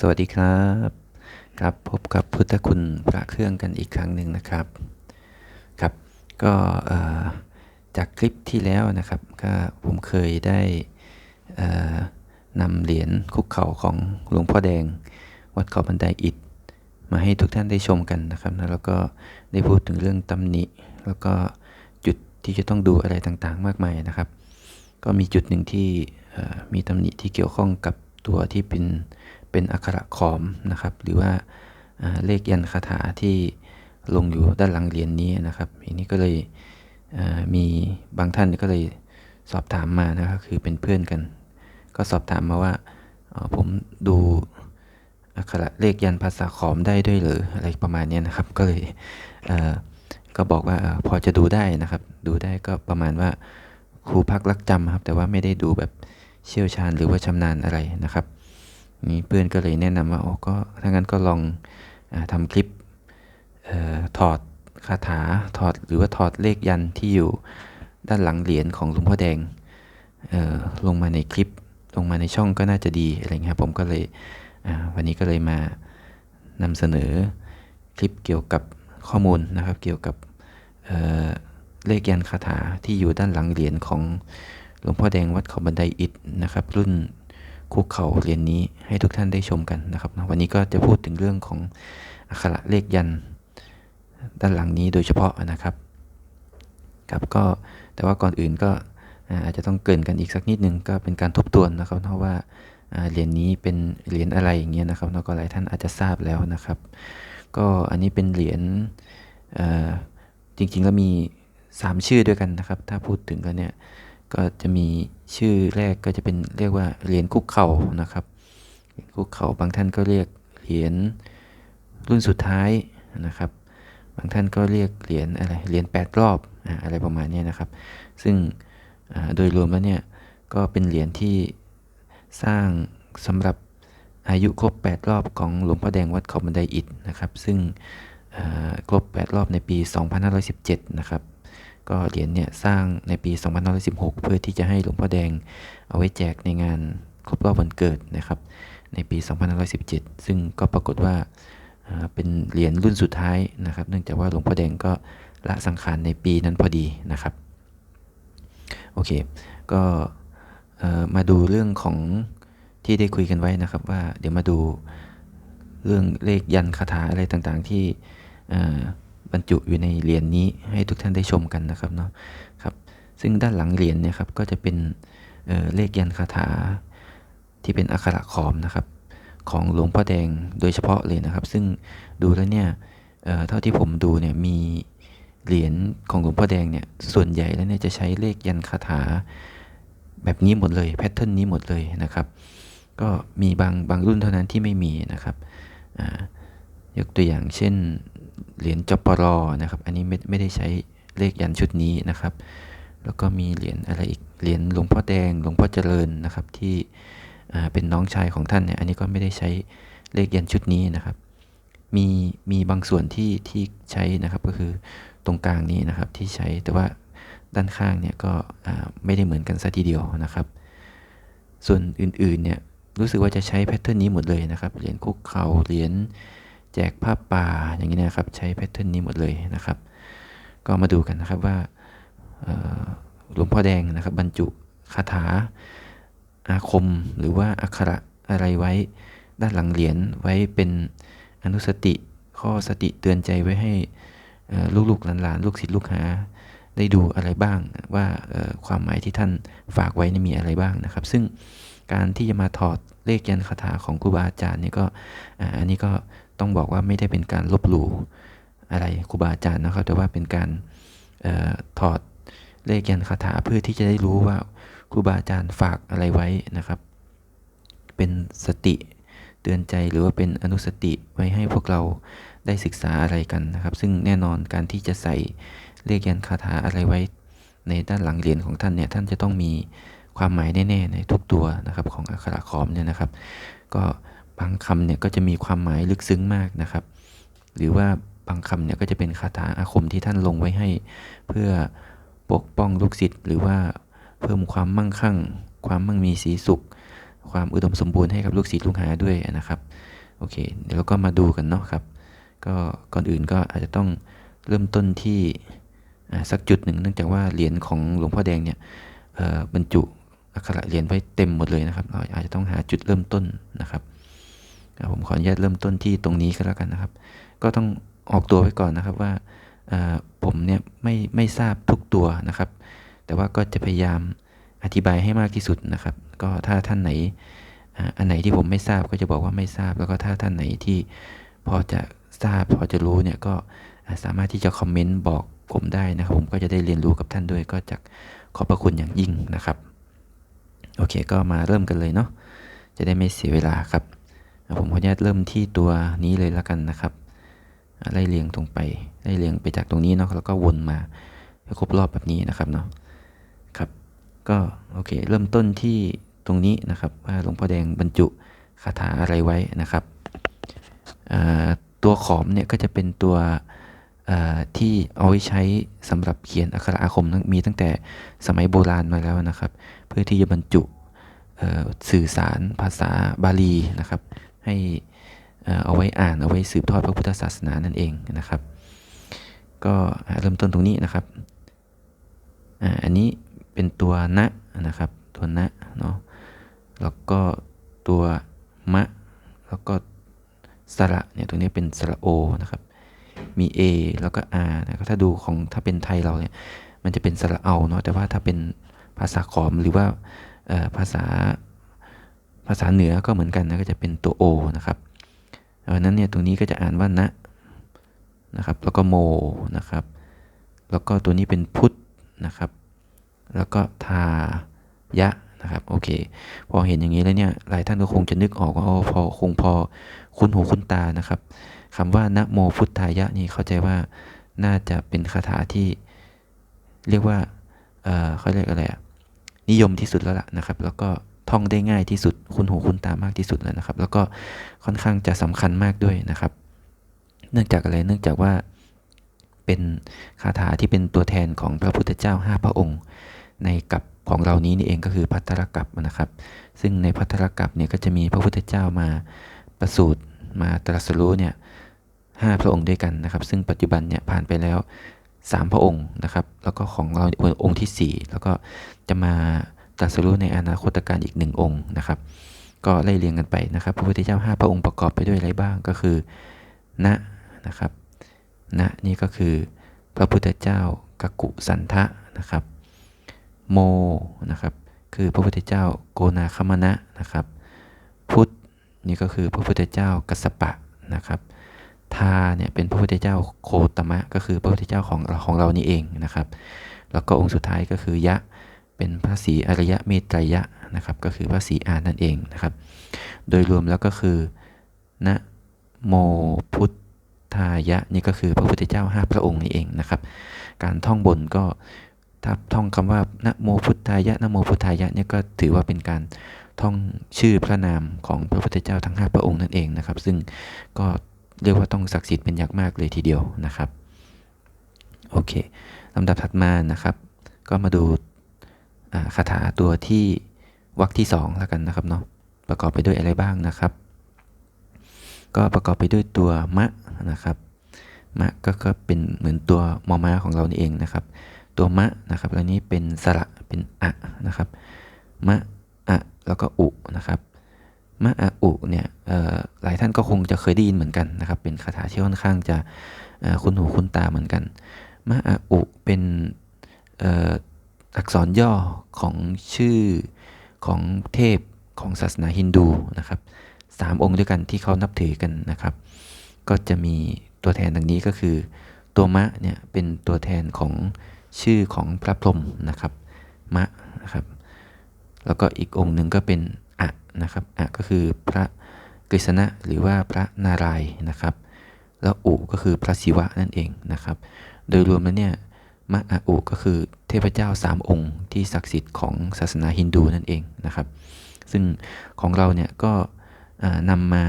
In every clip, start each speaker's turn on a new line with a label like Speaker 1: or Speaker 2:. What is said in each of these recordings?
Speaker 1: สวัสดีครับ ครับพบกับพุทธคุณพระเครื่องกันอีกครั้งหนึ่งนะครับครับ ก็จากคลิปที่แล้วนะครับก็ผมเคยได้นำเหรียญคุกเข่าของหลวงพ่อแดง วัดเขาบันไดอิฐมาให้ทุกท่านได้ชมกันนะครับนะแล้วก็ได้พูดถึงเรื่องตำหนิ แล้วก็จุดที่จะต้องดูอะไรต่างๆ มากมายนะครับ ก็มีจุดหนึ่งที่มีตำหนิที่เกี่ยวข้องกับตัวที่เป็น เป็นอักขระขอมนะครับ หรือว่าเลขยันคาถาที่ลงอยู่ด้านหลังเหรียญนี้นะครับทีนี้ก็เลยมีบางท่านก็เลยสอบถามมานะครับคือเป็นเพื่อนกัน ก็สอบถามมาว่าผมดูอักขระเลขยันภาษาขอมได้ด้วยหรืออะไรประมาณนี้นะครับ ก็เลยเก็บอกว่าอพอจะดูได้นะครับ ดูได้ก็ประมาณว่าครูพักรักจำครับ แต่ว่าไม่ได้ดูแบบเชี่ยวชาญหรือว่าชำนาญอะไรนะครับ นี่เพื่อนก็เลยแนะนำว่าโอ้ก็ถ้างั้นก็ลองอทำคลิปออถอดคาถาถอดหรือว่าถอดเลขยันที่อยู่ด้านหลังเหรียญของหลวงพ่อแดงลงมาในคลิปลงมาในช่องก็น่าจะดีอะไรเงี้ยผมก็เลยวันนี้ก็เลยมานำเสนอคลิปเกี่ยวกับข้อมูลนะครับ เกี่ยวกับเเลขยันคาถาที่อยู่ด้านหลังเหรียญของหลวงพ่อแดงวัดเขาบันไดอิฐนะครับ รุ่น คุกเข่าเหรียญนี้ให้ทุกท่านได้ชมกันนะครับนะวันนี้ก็จะพูดถึงเรื่องของอักขระเลขยันด้านหลังนี้โดยเฉพาะนะครับครับก็แต่ว่าก่อนอื่นก็อาจจะต้องเกินกันอีกสักนิดนึงก็เป็นการทบทวนนะครับเพราะว่าเหรียญนี้เป็นเหรียญอะไรอย่างเงี้ยนะครับแล้วก็หลายท่านอาจจะทราบแล้วนะครับ ก็อันนี้เป็นเหรียญจริงๆแล้วมี 3 ชื่อด้วยกันนะครับ ถ้าพูดถึงแล้วเนี่ย ก็จะมีชื่อแรกก็จะเป็นเรียกว่าเหรียญคุกเข่านะครับเหรียญคุกเข่าบางท่านก็เรียกเหรียญรุ่นสุดท้ายนะครับ บางท่านก็เรียกเหรียญอะไรเหรียญ8รอบอะไรประมาณนี้นะครับ ซึ่งโดยรวมแล้วเนี่ยก็เป็นเหรียญที่สร้างสำหรับอายุครบ 8 รอบของหลวงพ่อแดงวัดเขาบันไดอิฐนะครับ ซึ่งครบ 8 รอบในปี 2517 นะครับ ก็เหรียญเนี่ยสร้างในปี 2516 เพื่อที่จะให้หลวงพ่อแดงเอาไว้แจกในงานครบรอบวันเกิดนะครับ ในปี 2517 ซึ่งก็ปรากฏว่าเป็นเหรียญรุ่นสุดท้ายนะครับ เนื่องจากว่าหลวงพ่อแดงก็ละสังขารในปีนั้นพอดีนะครับ โอเค ก็มาดูเรื่องของที่ได้คุยกันไว้นะครับว่าเดี๋ยวมาดูเรื่องเลขยันคาถาอะไรต่างๆที่ รรจุอยู่ในเหรียญนี้ให้ทุกท่านได้ชมกันนะครับเนาะครับซึ่งด้านหลังเหรียญเนี่ยครับก็จะเป็นเเลขยันคาถาที่เป็นอักขระขอมนะครับของหลวงพ่อแดงโดยเฉพาะเลยนะครับ ซึ่งดูแล้วเนี่ยเเท่าที่ผมดูเนี่ยมีเหรียญของหลวงพ่อแดงเนี่ยส่วนใหญ่แล้วเนี่ยจะใช้เลขยันคาถาแบบนี้หมดเลยแพทเทิร์นนี้หมดเลยนะครับ ก็มีบางบางรุ่นเท่านั้นที่ไม่มีนะครับยกตัวอย่างเช่น เหรียญจปรนะครับ อันนี้ไม่ไม่ได้ใช้เลขยันชุดนี้นะครับ แล้วก็มีเหรียญอะไรอีก เหรียญหลวงพ่อแดง หลวงพ่อเจริญนะครับ ที่เป็นน้องชายของท่านเนี่ย อันนี้ก็ไม่ได้ใช้เลขยันชุดนี้นะครับ มีมีบางส่วนที่ที่ใช้นะครับ ก็คือตรงกลางนี้นะครับที่ใช้ แต่ว่าด้านข้างเนี่ยก็ไม่ได้เหมือนกันซะทีเดียวนะครับ ส่วนอื่นๆเนี่ยรู้สึกว่าจะใช้แพทเทิร์นนี้หมดเลยนะครับ เหรียญคุกเขา่าเหรียญ แจกผ้าป่าอย่างนี้นะครับ ใช้แพทเทิร์นนี้หมดเลยนะครับ ก็มาดูกันนะครับว่าหลวงพ่อแดงนะครับ บรรจุคาถาอาคมหรือว่าอักขระอะไรไว้ด้านหลังเหรียญไว้เป็นอนุสติข้อสติเตือนใจไว้ให้ลูกๆหลานๆลูกศิษย์ลูกหา ได้ดูอะไรบ้างว่าความหมายที่ท่านฝากไว้นี่มีอะไรบ้างนะครับ ซึ่งการที่จะมาถอดเลขยันคาถาของครูบาอาจารย์นี่ก็อันนี้ก็ ต้องบอกว่าไม่ได้เป็นการลบหลู่อะไรครูบาอาจารย์นะครับ แต่ว่าเป็นการออถอดเลขยันคาถาเพื่อที่จะได้รู้ว่าครูบาอาจารย์ฝากอะไรไว้นะครับ เป็นสติเตือนใจหรือว่าเป็นอนุสติไว้ให้พวกเราได้ศึกษาอะไรกันนะครับ ซึ่งแน่นอนการที่จะใส่เลขยันคาถาอะไรไว้ ในด้านหลังเหรียญของท่านเนี่ยท่านจะต้องมีความหมายแน่ๆในทุกตัวนะครับของอักขระขอมเนี่ยนะครับ ก็ บางคำเนี่ยก็จะมีความหมายลึกซึ้งมากนะครับ หรือว่าบางคำเนี่ยก็จะเป็นคาถาอาคมที่ท่านลงไว้ให้ เพื่อปกป้องลูกศิษย์หรือว่าเพิ่มความมั่งคั่ง ความมั่งมีสีสุข ความอุดมสมบูรณ์ให้กับลูกศิษย์ลูกหาด้วยนะครับโอเค เดี๋ยวเราก็มาดูกันเนาะครับ ก็ก่อนอื่นก็อาจจะต้องเริ่มต้นที่สักจุดหนึ่งเนื่องจากว่าเหรียญของหลวงพ่อแดงเนี่ยบรรจุอักขระเหรียญไว้เต็มหมดเลยนะครับ เราอาจจะต้องหาจุดเริ่มต้นนะครับ ผมขออนุญาตเริ่มต้นที่ตรงนี้ก็แล้วกันนะครับ ก็ต้องออกตัวไว้ก่อนนะครับว่าผมเนี่ยไม่ไม่ทราบทุกตัวนะครับ แต่ว่าก็จะพยายามอธิบายให้มากที่สุดนะครับ ก็ถ้าท่านไหนอันไหนที่ผมไม่ทราบก็จะบอกว่าไม่ทราบ แล้วก็ถ้าท่านไหนที่พอจะทราบพอจะรู้เนี่ยก็สามารถที่จะคอมเมนต์บอกผมได้นะครับ ผมก็จะได้เรียนรู้กับท่านด้วยก็จะขอบพระคุณอย่างยิ่งนะครับ โอเคก็มาเริ่มกันเลยเนาะจะได้ไม่เสียเวลาครับ ผมขออนุญาตเริ่มที่ตัวนี้เลยแล้วกันนะครับไล่เรียงตรงไปไล่เรียงไปจากตรงนี้เนาะแล้วก็วนมาให้ครบรอบแบบนี้นะครับเนาะครับก็โอเคเริ่มต้นที่ตรงนี้นะครับว่าหลวงพ่อแดงบรรจุคาถาอะไรไว้นะครับตัวขอมเนี่ยก็จะเป็นตัวที่เอาไว้ใช้สำหรับเขียนอักขระอาคมมีตั้งแต่สมัยโบราณมาแล้วนะครับ เพื่อที่จะบรรจุสื่อสารภาษาบาลีนะครับ ให้เอาไว้อ่านเอาไว้สืบทอดพระพุทธศาสนานั่นเองนะครับ ก็เริ่มต้นตรงนี้นะครับอันนี้เป็นตัวนะนะครับ ตัวนะเนาะแล้วก็ตัวมะ แล้วก็สระเนี่ยตรงนี้เป็นสระโอนะครับ มี A แล้วก็ R นะครับถ้าดูของถ้าเป็นไทยเราเนี่ยมันจะเป็นสระเอาเนาะแต่ว่าถ้าเป็นภาษาขอมหรือว่าภาษา ภาษาเหนือก็เหมือนกันนะก็จะเป็นตัว O นะครับดังนั้นเนี่ยตรงนี้ก็จะอ่านว่านะนะครับแล้วก็โมนะครับ แล้วก็ตัวนี้เป็นพุทธนะครับ แล้วก็ทายะนะครับโอเค พอเห็นอย่างนี้แล้วเนี่ยหลายท่านก็คงจะนึกออกว่าพอคงพอคุ้นหูคุ้นตานะครับคำว่านะโมพุทธายะนี่เข้าใจว่าน่าจะเป็นคาถาที่เรียกว่าเเขาเรียกอะไรอะนิยมที่สุดแล้วล่ะนะครับ แล้วก็ ท่องได้ง่ายที่สุด คุณหูคุณตามากที่สุดแล้วนะครับ แล้วก็ค่อนข้างจะสำคัญมากด้วยนะครับ เนื่องจากอะไรเนื่องจากว่าเป็นคาถาที่เป็นตัวแทนของพระพุทธเจ้า 5 พระองค์ ในกับของเรานี้นี่เองก็คือพัทธรกับนะครับ ซึ่งในพัทธรกับเนี่ยก็จะมีพระพุทธเจ้ามาประสูติมาตรัสรู้เนี่ยห้าพระองค์ด้วยกันนะครับ ซึ่งปัจจุบันเนี่ยผ่านไปแล้ว 3 พระองค์นะครับ แล้วก็ของเราองค์ที่ 4 แล้วก็จะมา ตรัสรู้ในอนาคตการอีกหนึ่งองค์นะครับ ก็ไล่เรียงกันไปนะครับ พระพุทธเจ้า 5 พระองค์ประกอบไปด้วยอะไรบ้างก็คือณนะครับณนี่ก็คือพระพุทธเจ้ากักุสันทะนะครับ โมนะครับ คือพระพุทธเจ้าโกนาคมณะนะครับ พุทธนี่ก็คือพระพุทธเจ้ากัสปะนะครับทาเนี่ยเป็นพระพุทธเจ้าโคตมะ ก็คือพระพุทธเจ้าของของเรานี่เองนะครับ แล้วก็องค์สุดท้ายก็คือยะ เป็นพระศรีอริยะเมตไตรยะนะครับก็คือพระศรีอานนั่นเองนะครับ โดยรวมแล้วก็คือนะโมพุทธายะนี่ก็คือพระพุทธเจ้าห้าพระองค์นี่เองนะครับ การท่องบนก็ถ้าท่องคำว่านะโมพุทธายะนะโมพุทธายะเนี่ยก็ถือว่าเป็นการท่องชื่อพระนามของพระพุทธเจ้าทั้ง 5 พระองค์นั่นเองนะครับ ซึ่งก็เรียกว่าต้องศักดิ์สิทธิ์เป็นอย่างมากเลยทีเดียวนะครับโอเคลำดับถัดมานะครับ ก็มาดู คาถาตัวที่วรรคที่2แล้วกันนะครับเนาะประกอบไปด้วยอะไรบ้างนะครับ ก็ประกอบไปด้วยตัวมะนะครับมะก็ก็เป็นเหมือนตัวมอม้าของเรานี่เองนะครับ ตัวมะนะครับแล้วนี้เป็นสระเป็นอะนะครับมะอะแล้วก็อุนะครับมะอาอุเนี่ยหลายท่านก็คงจะเคยได้ยินเหมือนกันนะครับ เป็นคาถาที่ค่อนข้างจะคุ้นหูคุ้นตาเหมือนกันมะอาอุเป็น อักษรย่อของชื่อของเทพของศาสนาฮินดูนะครับสามองค์ด้วยกันที่เขานับถือกันนะครับ ก็จะมีตัวแทนดังนี้ก็คือ ตัวมะเนี่ยเป็นตัวแทนของชื่อของพระพรหมนะครับ มะนะครับ แล้วก็อีกองค์หนึ่งก็เป็นอะนะครับอะก็คือพระกฤษณะหรือว่าพระนารายนะครับ แล้วอุก็คือพระศิวะนั่นเองนะครับ โดยรวมแล้วเนี่ย มะอาอุก็คือเทพเจ้า3องค์ที่ศักดิ์สิทธิ์ของศาสนาฮินดูนั่นเองนะครับ ซึ่งของเราเนี่ยก็นำมา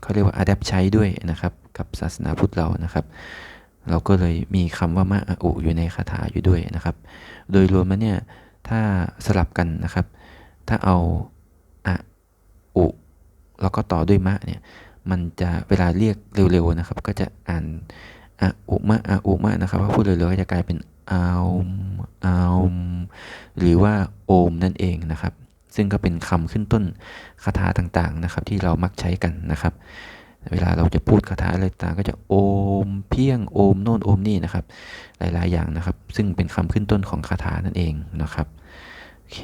Speaker 1: เขาเรียกว่าอัดแอปใช้ด้วยนะครับกับศาสนาพุทธเรานะครับ เราก็เลยมีคำว่ามะอาอุอยู่ในคาถาอยู่ด้วยนะครับ โดยรวมแล้วเนี่ยถ้าสลับกันนะครับ ถ้าเอาอะอุแล้วก็ต่อด้วยมะเนี่ยมันจะเวลาเรียกเร็วๆนะครับ ก็จะอ่าน อะอุมะอะอุมะนะครับถ้าพูดเร็วๆก็จะกลายเป็นอาวอาวหรือว่าโอมนั่นเองนะครับ ซึ่งก็เป็นคำขึ้นต้นคาถาต่างๆนะครับ ที่เรามักใช้กันนะครับ เวลาเราจะพูดคาถาอะไรต่างก็จะโอมเพียงโอมโน่นโอมนี่นะครับ หลายๆอย่างนะครับ ซึ่งเป็นคำขึ้นต้นของคาถานั่นเองนะครับโอเค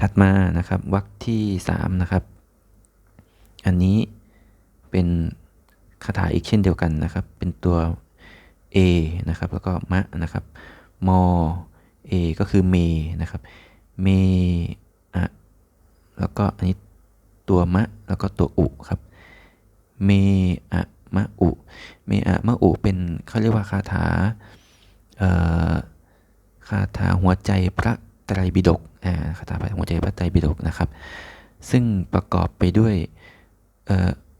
Speaker 1: ถัดมานะครับวรรคที่3นะครับ อันนี้เป็น คาถาอีกเช่นเดียวกันนะครับ เป็นตัว A นะครับ แล้วก็มะนะครับมอ A ก็คือเมนะครับ เมอะแล้วก็อันนี้ตัวมะแล้วก็ตัวอุครับ เมอะมะอุเมอะมะอุเป็นเขาเรียกว่าคาถาคาถาหัวใจพระไตรปิฎกอ่าคาถาหัวใจพระไตรปิฎกนะครับ ซึ่งประกอบไปด้วย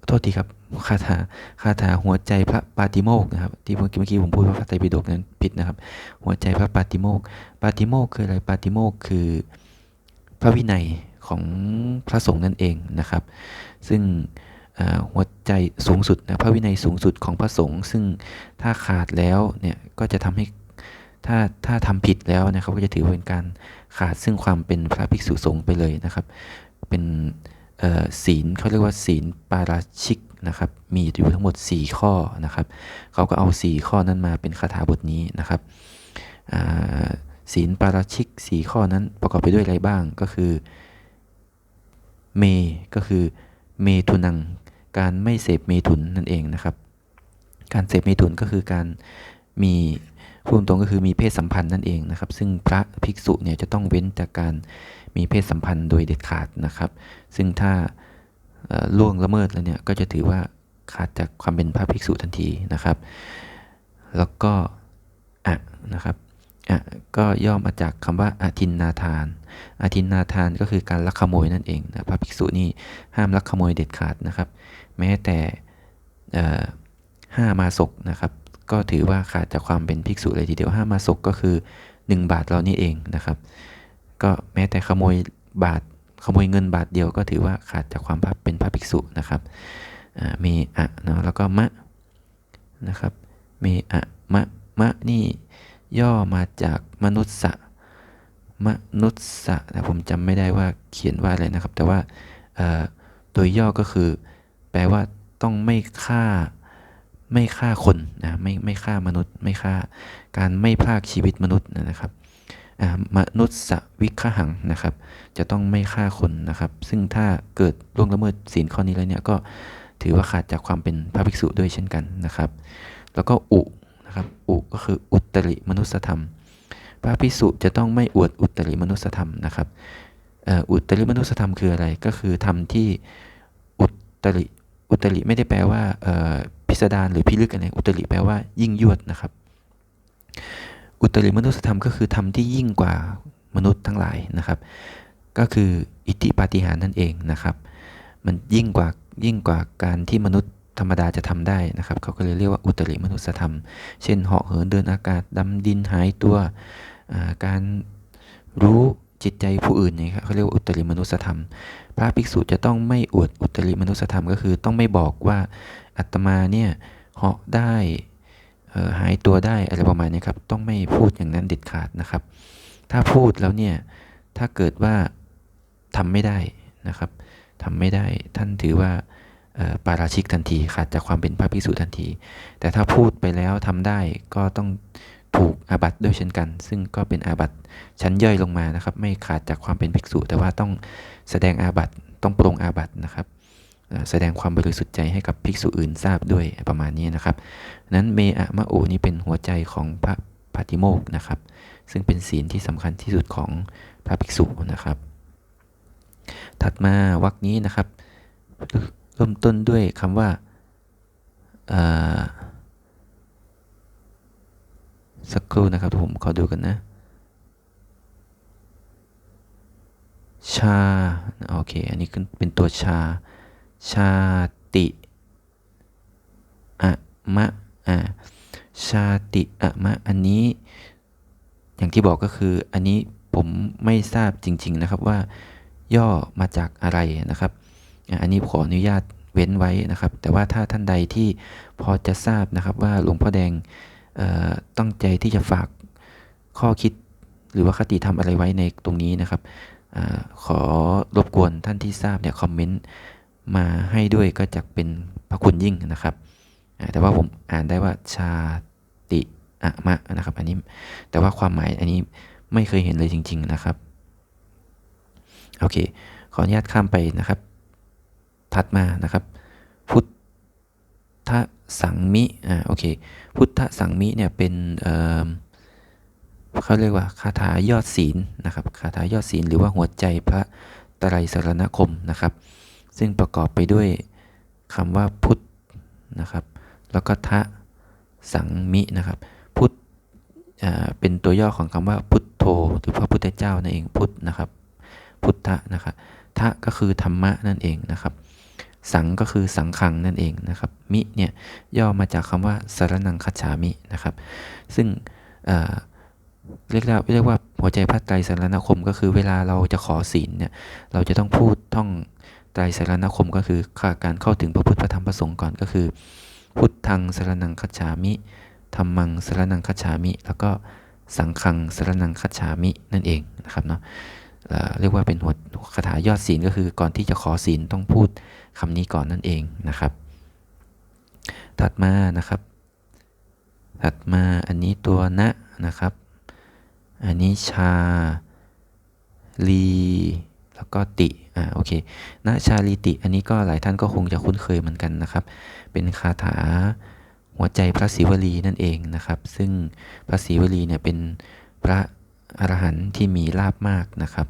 Speaker 1: โทษทีครับคาถาคาถาหัวใจพระปาติโมกนะครับ ที่เมื่อกี้ผมพูดว่าพระไตรปิฎกนั้นผิดนะครับ หัวใจพระปาติโมกปาติโมกคืออะไรปาติโมกคือพระวินัยของพระสงฆ์นั่นเองนะครับ ซึ่งหัวใจสูงสุดนะพระวินัยสูงสุดของพระสงฆ์ซึ่งถ้าขาดแล้วเนี่ยก็จะทำให้ถ้าถ้าทำผิดแล้วนะครับก็จะถือเป็นการขาดซึ่งความเป็นพระภิกษุสงฆ์ไปเลยนะครับ เป็น ศีลเขาเรียกว่าศีลปาราชิกนะครับ มีอยู่ทั้งหมด 4 ข้อนะครับเขาก็เอา 4 ข้อนั้นมาเป็นคาถาบทนี้นะครับศีลปาราชิก 4 ข้อนั้นประกอบไปด้วยอะไรบ้างก็คือเมก็คือเมทุนัง การไม่เสพเมถุนนั่นเองนะครับ การเสพเมถุนก็คือการมีพูดตรงก็คือมีเพศสัมพันธ์นั่นเองนะครับ ซึ่งพระภิกษุเนี่ยจะต้องเว้นจากการ มีเพศสัมพันธ์โดยเด็ดขาดนะครับ ซึ่งถ้าล่วงละเมิดแล้วเนี่ยก็จะถือว่าขาดจากความเป็นพระภิกษุทันทีนะครับ แล้วก็อะนะครับอะก็ย่อมาจากคำว่าอาทินนาทาน อาทินนาทานก็คือการลักขโมยนั่นเองนะพระภิกษุนี่ห้ามลักขโมยเด็ดขาดนะครับ แม้แต่ห้ามาศกนะครับ ก็ถือว่าขาดจากความเป็นภิกษุเลยทีเดียวห้ามาศกก็คือ 1 บาทเรานี่เองนะครับ ก็แม้แต่ขโมยบาทขโมยเงินบาทเดียวก็ถือว่าขาดจากความเป็นพระภิกษุนะครับมีอะเนาะแล้วก็มะนะครับมีอะมะมะนี่ย่อมาจากมนุษย์สะมนุษย์สะแต่ผมจำไม่ได้ว่าเขียนว่าอะไรนะครับ แต่ว่าโดยย่อก็คือ แปลว่าต้องไม่ฆ่าไม่ฆ่าคนนะไม่ไม่ฆ่ามนุษย์ ไม่ฆ่าการไม่พากชีวิตมนุษย์นะครับ มนุษย์สวิคหังนะครับ จะต้องไม่ฆ่าคนนะครับ ซึ่งถ้าเกิดล่วงละเมิดศีลข้อนี้แล้วเนี่ยก็ถือว่าขาดจากความเป็นพระภิกษุด้วยเช่นกันนะครับ แล้วก็อุนะครับอุก็คืออุตริมนุสธรรม พระภิกษุจะต้องไม่อวดอุตริมนุสธรรมนะครับอุตริมนุสธรรมคืออะไรก็คือธรรมที่อุตริอุตริไม่ได้แปลว่าพิสดารหรือพิลึกอะไรอุตริแปลว่ายิ่งยวดนะครับ อุตริมนุสธรรมก็คือธรรมที่ยิ่งกว่ามนุษย์ทั้งหลายนะครับ ก็คืออิทธิปาฏิหาริย์นั่นเองนะครับ มันยิ่งกว่ายิ่งกว่าการที่มนุษย์ธรรมดาจะทำได้นะครับ เขาก็เลยเรียกว่าอุตริมนุสธรรม เช่นเหาะเหินเดินอากาศดำดินหายตัวการรู้จิตใจผู้อื่นนี่ครับเขาเรียกว่าอุตริมนุสธรรม พระภิกษุจะต้องไม่อวดอุตริมนุสธรรมก็คือต้องไม่บอกว่าอัตมาเนี่ยเหาะได้ หายตัวได้อะไรประมาณนี้ครับ ต้องไม่พูดอย่างนั้นเด็ดขาดนะครับ ถ้าพูดแล้วเนี่ย ถ้าเกิดว่าทำไม่ได้นะครับทำไม่ได้ท่านถือว่าปาราชิกทันทีขาดจากความเป็นพระภิกษุทันที แต่ถ้าพูดไปแล้วทำได้ก็ต้องถูกอาบัตด้วยเช่นกัน ซึ่งก็เป็นอาบัตชั้นย่อยลงมานะครับ ไม่ขาดจากความเป็นภิกษุ แต่ว่าต้องแสดงอาบัตต้องปรงอาบัตนะครับ แสดงความบริสุทธิ์ใจให้กับภิกษุอื่นทราบด้วยประมาณนี้นะครับ นั้นเมอะมะโอนี้เป็นหัวใจของพระปฏิโมกนะครับ ซึ่งเป็นศีลที่สำคัญที่สุดของพระภิกษุนะครับ ถัดมาวรคนี้นะครับ เริ่มต้นด้วยคำว่าสักครู่นะครับผมขอดูกันนะ ชา โอเค อันนี้เป็นตัวชา ชาติอะมะอ่าชาติอะมะอันนี้ อย่างที่บอกก็คืออันนี้ผมไม่ทราบจริง ๆนะครับว่า ย่อมาจากอะไรนะครับ อันนี้ขออนุญาตเว้นไว้นะครับ แต่ว่าถ้าท่านใดที่พอจะทราบนะครับว่าหลวงพ่อแดงตั้งใจที่จะฝากข้อคิดหรือว่าคติธรรมอะไรไว้ในตรงนี้นะครับอขอรบกวนท่านที่ทราบเนี่ยคอมเมนต์ มาให้ด้วยก็จะเป็นพระคุณยิ่งนะครับ แต่ว่าผมอ่านได้ว่าชาติอะมะนะครับ อันนี้แต่ว่าความหมายอันนี้ไม่เคยเห็นเลยจริง ๆนะครับ โอเค ขออนุญาตข้ามไปนะครับ ถัดมานะครับ พุทธสังมิอ่าโอเค พุทธสังมิเนี่ยเป็นเอ่อเขาเรียกว่าคาถายอดศีลนะครับคาถายอดศีลหรือว่าหัวใจพระไตรสรณคมนะครับ ซึ่งประกอบไปด้วยคำว่าพุทธนะครับ แล้วก็ทะสังมินะครับ พุทธเป็นตัวย่อของคำว่าพุทโธหรือพระพุทธเจ้านั่นเองพุทธนะครับ พุทธะนะครับทะก็คือธรรมะนั่นเองนะครับ สังก็คือสังขังนั่นเองนะครับ มิเนี่ยย่อมาจากคำว่าสารนังคัจฉามินะครับ ซึ่งเรียกเรียกว่าหัวใจพระไตรสรณคมก็คือเวลาเราจะขอศีลเนี่ยเราจะต้องพูดท่อง ไตรสารณคมก็คือการเข้าถึงพระพุทธพระธรรมพระสงฆ์ก่อนก็คือ พุทธังสารนังคัจฉามิธรรมังสารนังคัจฉามิ แล้วก็สังขังสารนังคัจฉามินั่นเองนะครับเนาะเรียกว่าเป็นหัวคาถายอดศีลก็คือก่อนที่จะขอศีลต้องพูดคำนี้ก่อนนั่นเองนะครับ ถัดมานะครับ ถัดมาอันนี้ตัวนะนะครับ อันนี้ชาลี แล้วก็ติ อ่า โอเคนะชาลีติ อันนี้ก็หลายท่านก็คงจะคุ้นเคยเหมือนกันนะครับ เป็นคาถาหัวใจพระศิวลีนั่นเองนะครับ ซึ่งพระศิวลีเนี่ยเป็นพระอรหันต์ที่มีลาบมากนะครับ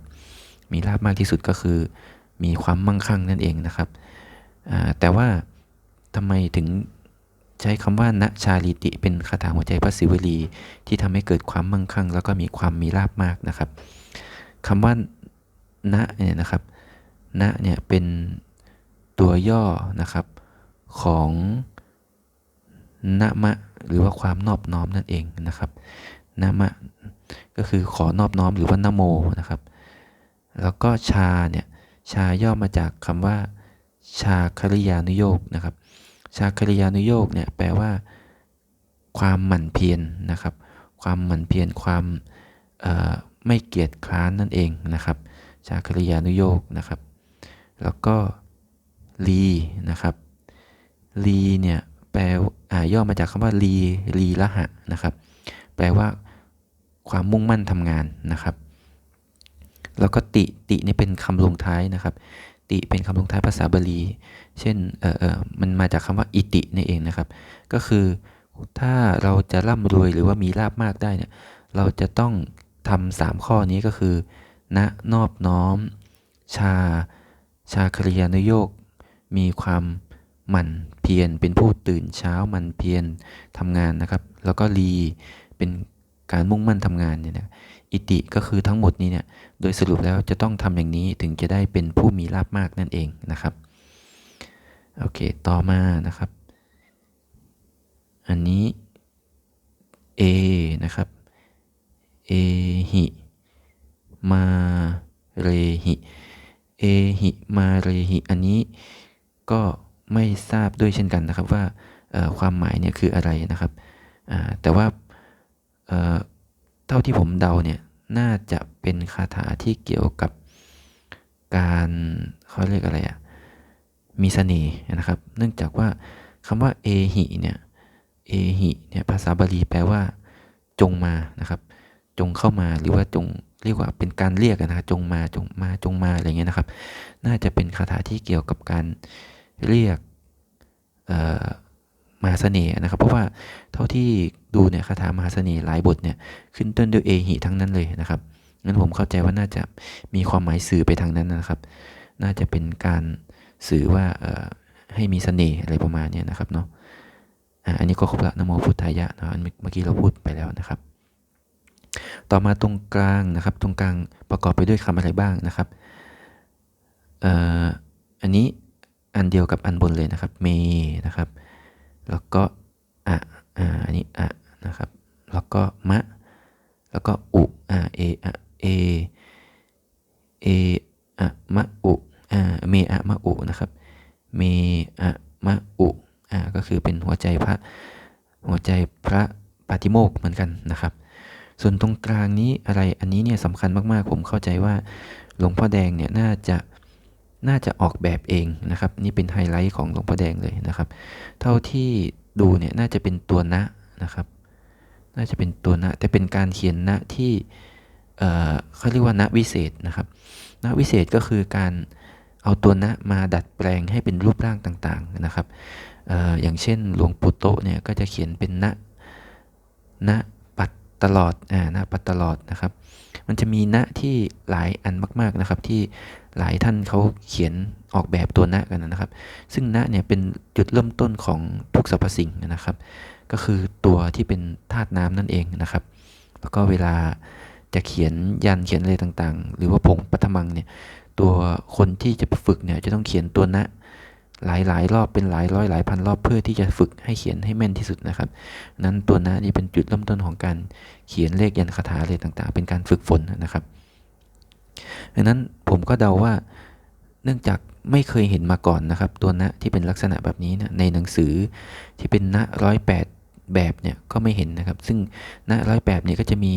Speaker 1: มีลาบมากที่สุดก็คือ มีความมั่งคั่งนั่นเองนะครับ แต่ว่าทำไมถึงใช้คำว่าณชาลิติ เป็นคาถาหัวใจพระศิวลีที่ทำให้เกิดความมั่งคั่ง แล้วก็มีความมีลาบมากนะครับคำว่า ณเนี่ยนะครับณเนี่ยเป็นตัวย่อนะครับของนะมะหรือว่าความนอบน้อมนั่นเองนะครับนะมะก็คือขอนอบน้อมหรือว่านโมนะครับ แล้วก็ชาเนี่ยชาย่อมาจากคำว่า ชาคริยานุโยกนะครับ ชาคริยานุโยกเนี่ยแปลว่า ความหมั่นเพียรนนะครับ ความหมั่นเพียรความไม่เกียจคร้านนั่นเองนะครับ ชาคริยานุโยกนะครับ แล้วก็ลีนะครับลีเนี่ยแปลย่อมาจากคำว่าลีลีละหะนะครับ แปลว่าความมุ่งมั่นทำงานนะครับ แล้วก็ติตินี่เป็นคำลงท้ายนะครับ ติเป็นคำลงท้ายภาษาบาลี เช่นเออเออมันมาจากคำว่าอิตินี่เองนะครับ ก็คือถ้าเราจะร่ำรวยหรือว่ามีลาบมากได้เนี่ยเราจะต้องทำสามข้อนี้ก็คือ ณนอบน้อม ชา ชาคริยานุโยก มีความหมั่นเพียรเป็นผู้ตื่นเช้ามันเพียรทำงานนะครับ แล้วก็รีเป็นการมุ่งมั่นทำงานเนี่ยนะอิติก็คือทั้งหมดนี้เนี่ยโดยสรุปแล้วจะต้องทำอย่างนี้ถึงจะได้เป็นผู้มีลาบมากนั่นเองนะครับโอเคต่อมานะครับ อันนี้ A นะครับ เอหิ มาเรหิเอหิมาเรหิอันนี้ก็ไม่ทราบด้วยเช่นกันนะครับว่าความหมายเนี่ยคืออะไรนะครับ แต่ว่าเท่าที่ผมเดาเนี่ยน่าจะเป็นคาถาที่เกี่ยวกับการเขาเรียกอะไรอะมีเสน่ห์นะครับ เนื่องจากว่าคำว่าเอหิเนี่ยเอหิเนี่ยภาษาบาลีแปลว่า จงมานะครับ จงเข้ามาหรือว่าจง เรียกว่าเป็นการเรียกนะครับจงมาจงมาจงมาอะไรเงี้ยนะครับ น่าจะเป็นคาถาที่เกี่ยวกับการเรียกมหาเสน่ห์นะครับ เพราะว่าเท่าที่ดูเนี่ยคาถามหาเสน่ห์หลายบทเนี่ยขึ้นต้นด้วยเอหิทั้งนั้นเลยนะครับงั้นผมเข้าใจว่าน่าจะมีความหมายสื่อไปทางนั้นนะครับ น่าจะเป็นการสื่อว่าให้มีเสน่ห์อะไรประมาณนี้นะครับเนาะอันนี้ก็ครบละนโมพุทธายะนะเมื่อกี้เราพูดไปแล้วนะครับ ต่อมาตรงกลางนะครับ ตรงกลางประกอบไปด้วยคำอะไรบ้างนะครับอันนี้อันเดียวกับอันบนเลยนะครับ เมนะครับ แล้วก็อะอ่าอันนี้อะนะครับ แล้วก็มะ แล้วก็อุอ่าเออะเอเออะมะอุอ่าเมอะมะอุนะครับ เมอะมะอุอ่าก็คือเป็นหัวใจพระหัวใจพระปาติโมกข์เหมือนกันนะครับ ส่วนตรงกลางนี้อะไรอันนี้เนี่ยสำคัญมากๆ ผมเข้าใจว่าหลวงพ่อแดงเนี่ยน่าจะน่าจะออกแบบเองนะครับ นี่เป็นไฮไลท์ของหลวงพ่อแดงเลยนะครับ เท่าที่ดูเนี่ยน่าจะเป็นตัวนะนะครับ น่าจะเป็นตัวนะแต่เป็นการเขียนนะที่เอ่อเขาเรียกว่านะวิเศษนะครับนะวิเศษก็คือการเอาตัวนะมาดัดแปลงให้เป็นรูปร่างต่างๆนะครับเอ่ออย่างเช่นหลวงปู่โตเนี่ยก็จะเขียนเป็นนะนะ ตลอดอ่านะปัดตลอดนะครับ มันจะมีนะที่หลายอันมาก ๆนะครับ ที่หลายท่านเขาเขียนออกแบบตัวนะกันนะครับ ซึ่งนะเนี่ยเป็นจุดเริ่มต้นของทุกสรรพสิ่งนะครับ ก็คือตัวที่เป็นธาตุน้ำนั่นเองนะครับ แล้วก็เวลาจะเขียนยันเขียนอะไรต่างๆ หรือว่าผงปัทมังเนี่ยตัวคนที่จะฝึกเนี่ยจะต้องเขียนตัวนะ หลายหลายรอบเป็นหลายร้อยหลายพันรอบเพื่อที่จะฝึกให้เขียนให้แม่นที่สุดนะครับ นั้นตัวนะนี่เป็นจุดเริ่มต้นของการเขียนเลขยันคาถาอะไรต่างๆ เป็นการฝึกฝนนะครับดังนั้นผมก็เดาว่าเนื่องจากไม่เคยเห็นมาก่อนนะครับ ตัวนะที่เป็นลักษณะแบบนี้นะในหนังสือที่เป็นนะร้อยแปดแบบเนี่ยก็ไม่เห็นนะครับ ซึ่งนะร้อยแปดเนี่ยก็จะมี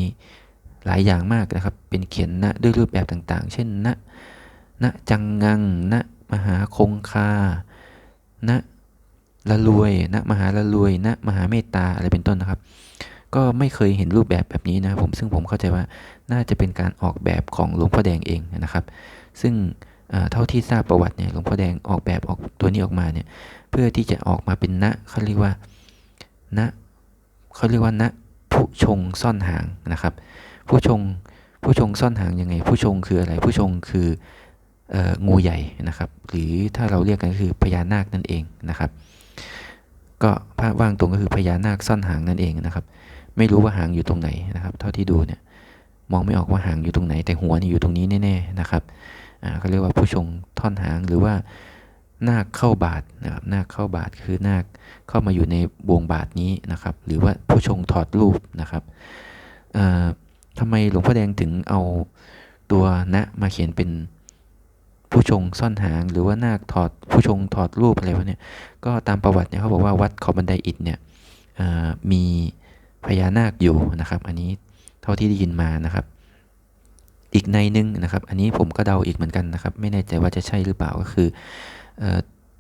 Speaker 1: หลายอย่างมากนะครับ เป็นเขียนนะด้วยรูปแบบต่างๆ เช่นนะนะจังงังนะมหาคงคา นะละรวยนะมหาละรวยนะมหาเมตตาอะไรเป็นต้นนะครับ ก็ไม่เคยเห็นรูปแบบแบบนี้นะผมซึ่งผมเข้าใจว่าน่าจะเป็นการออกแบบของหลวงพ่อแดงเองนะครับ ซึ่งเท่าที่ทราบประวัติเนี่ยหลวงพ่อแดงออกแบบออกตัวนี้ออกมาเนี่ยเพื่อที่จะออกมาเป็นณเขาเรียกว่าณเขาเรียกว่าณผู้ชงซ่อนหางนะครับ ผู้ชงผู้ชงซ่อนหางยังไง ผู้ชงคืออะไร ผู้ชงคือ งูใหญ่นะครับ หรือถ้าเราเรียกกันก็คือพญานาคนั่นเองนะครับ ก็ภาพว่างตรงก็คือพญานาคซ่อนหางนั่นเองนะครับ ไม่รู้ว่าหางอยู่ตรงไหนนะครับ เท่าที่ดูเนี่ยมองไม่ออกว่าหางอยู่ตรงไหน แต่หัวนี่อยู่ตรงนี้แน่ๆนะครับอ่าเขาเรียกว่าผู้ชงท่อนหางหรือว่านาคเข้าบาทนะครับนาคเข้าบาทคือนาคเข้ามาอยู่ในบวงบาทนี้นะครับ หรือว่าผู้ชงถอดรูปนะครับทำไมหลวงพ่อแดงถึงเอาตัวณมาเขียนเป็น ผู้ชงซ่อนหาง หรือว่านาคถอดผู้ชงถอดรูปอะไรพวะเนี่ยก็ตามประวัติเนี่ยเขาบอกว่าวัดเขาบันไดอิฐเนี่ยมีพญานาคอยู่นะครับ อันนี้เท่าที่ได้ยินมานะครับ อีกในนึงนะครับ อันนี้ผมก็เดาอีกเหมือนกันนะครับ ไม่แน่ใจว่าจะใช่หรือเปล่าก็คือ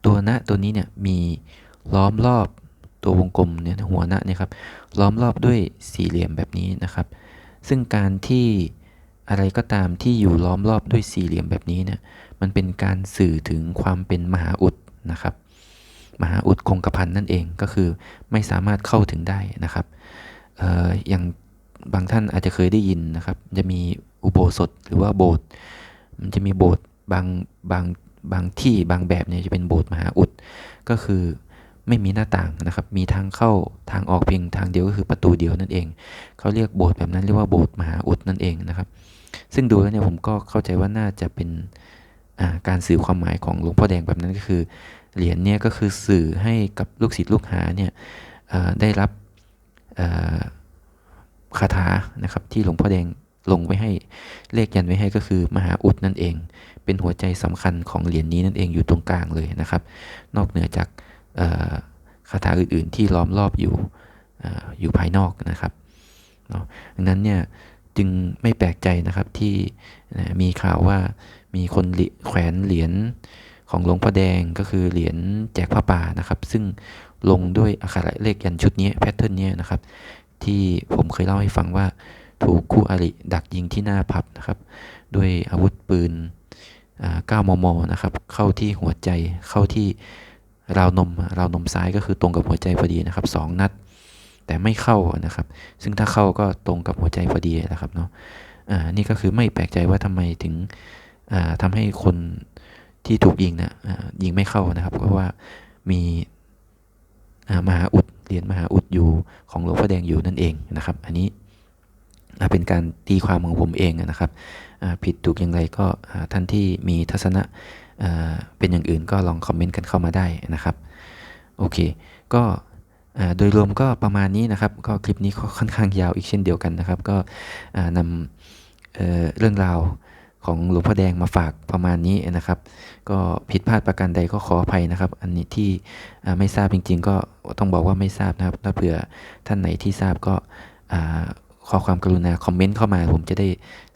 Speaker 1: ตัวณตัวนี้เนี่ยมีล้อมรอบตัววงกลมเนี่ยหัวณเนี่ยครับล้อมรอบด้วยสี่เหลี่ยมแบบนี้นะครับ ซึ่งการที่อะไรก็ตามที่อยู่ล้อมรอบด้วยสี่เหลี่ยมแบบนี้เนี่ย มันเป็นการสื่อถึงความเป็นมหาอุดนะครับ มหาอุดคงกระพันนั่นเองก็คือไม่สามารถเข้าถึงได้นะครับอออย่างบางท่านอาจจะเคยได้ยินนะครับ จะมีอุโบสถหรือว่าโบสถ์มันจะมีโบสถ์บางบางบางที่บางแบบเนี่ยจะเป็นโบสถ์มหาอุดก็คือไม่มีหน้าต่างนะครับ มีทางเข้าทางออกเพียงทางเดียวก็คือประตูเดียวนั่นเอง เขาเรียกโบสถ์แบบนั้นเรียกว่าโบสถ์มหาอุดนั่นเองนะครับ ซึ่งดูแล้วเนี่ยผมก็เข้าใจว่าน่าจะเป็น การสื่อความหมายของหลวงพ่อแดงแบบนั้นก็คือ เหรียญเนี่ยก็คือสื่อให้กับลูกศิษย์ลูกหาเนี่ยได้รับคาถานะครับที่หลวงพ่อแดงลงไว้ให้เลขยันไว้ให้ก็คือมหาอุดนั่นเอง เป็นหัวใจสำคัญของเหรียญนนี้นั่นเองอยู่ตรงกลางเลยนะครับ นอกเหนือจากคาถาอื่น ๆ ที่ล้อมรอบอยู่อยู่ภายนอกนะครับดังนั้นเนี่ยจึงไม่แปลกใจนะครับที่มีข่าวว่า มีคนแขวนเหรียญของหลวงพ่อแดงก็คือเหรียญแจกพระป่านะครับ ซึ่งลงด้วยอักขระเลขยันชุดนี้แพทเทิร์นนี้นะครับ ที่ผมเคยเล่าให้ฟังว่าถูกคู่อริดักยิงที่หน้าพับนะครับ ด้วยอาวุธปืน9มมนะครับ เข้าที่หัวใจเข้าที่ราวนมราวนมซ้ายก็คือตรงกับหัวใจพอดีนะครับสองนัด แต่ไม่เข้านะครับ ซึ่งถ้าเข้าก็ตรงกับหัวใจพอดีนะครับเนาะะนี่ก็คือไม่แปลกใจว่าทำไมถึง ทำให้คนที่ถูกยิงนะยิงไม่เข้านะครับ เพราะว่ามีมหาอุดเหรียญมหาอุดอยู่ของหลวงพ่อแดงอยู่นั่นเองนะครับ อันนี้เป็นการตีความของผมเองนะครับ ผิดถูกอย่างไรก็ท่านที่มีทัศนะเป็นอย่างอื่นก็ลองคอมเมนต์กันเข้ามาได้นะครับ โอเค ก็โดยรวมก็ประมาณนี้นะครับ ก็คลิปนี้ค่อนข้างยาวอีกเช่นเดียวกันนะครับ ก็นำเเรื่องราว ของหลวงพ่อแดงมาฝากประมาณนี้นะครับ ก็ผิดพลาดประการใดก็ขออภัยนะครับ อันนี้ที่ไม่ทราบจริง ๆ ก็ต้องบอกว่าไม่ทราบนะครับถ้าเผื่อท่านไหนที่ทราบก็ขอความกรุณาคอมเมนต์เข้ามา ผมจะได้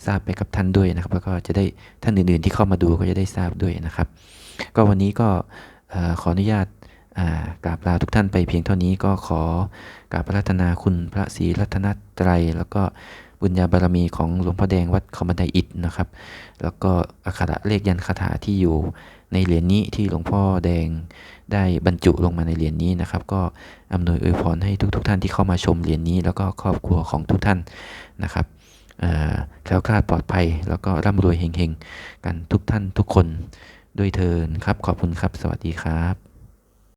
Speaker 1: ทราบไปกับท่านด้วยนะครับ แล้วก็จะได้ท่านอื่น ๆ ที่เข้ามาดูก็จะได้ทราบด้วยนะครับ ก็วันนี้ก็ขออนุญาตกราบลาทุกท่านไปเพียงเท่านี้ก็ขอกราบพระรัตนาคุณพระศรีรัตนตรัยแล้วก็ บุญญาบารมีของหลวงพ่อแดงวัดเขาบันไดอิฐนะครับ แล้วก็อักขระเลขยันคาถาที่อยู่ในเหรียญนี้ที่หลวงพ่อแดงได้บรรจุลงมาในเหรียญนี้นะครับ ก็อำนวยอวยพรให้ทุกๆทท่านที่เข้ามาชมเหรียญนี้ แล้วก็ครอบครัวของทุกท่านนะครับแคล้วคลาดปลอดภัย แล้วก็ร่ำรวยเฮงๆ กันทุกท่านทุกคนด้วยเทินครับ ขอบคุณครับ สวัสดีครับ